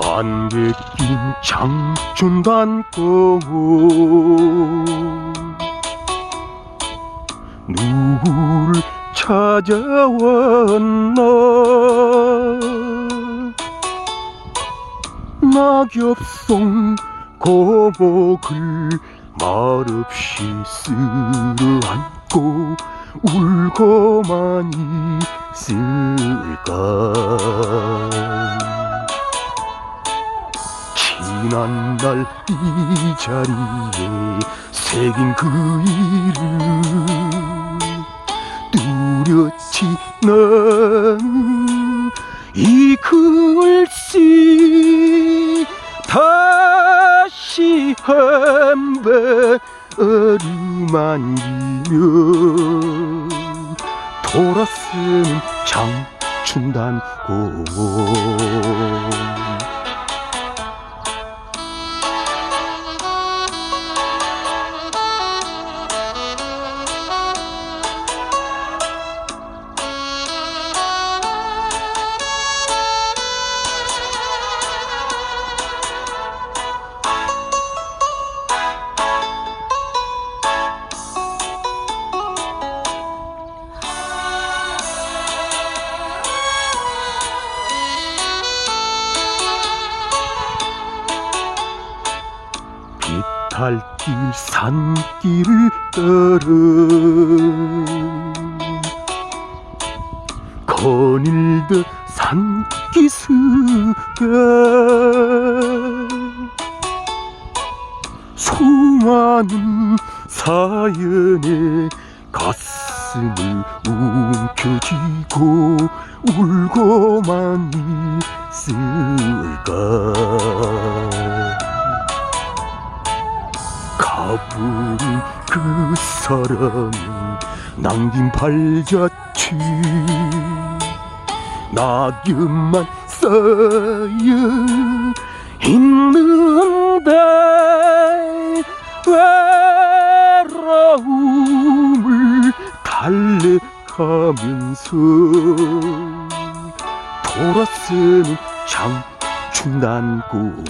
안개 낀 장춘 단공원 누구를 찾아왔나? 낙엽송 고목을 말없이 쓸어안고 울고만 있을까? 지 난 날 이 자리에 새긴 그 이름. 뚜렷이 난 이 글씨 다시 한번 어루만지며 돌아서는 장춘단고 비 탈길 산길을 따라 거닐듯 산기슭가 수많은 사연에 가슴을 움켜쥐고 울고만 있을까 가부린 그 사람이 남긴 발자취 낙엽만 쌓여 있는데 외로움을 달래가면서 돌아서는 장춘단고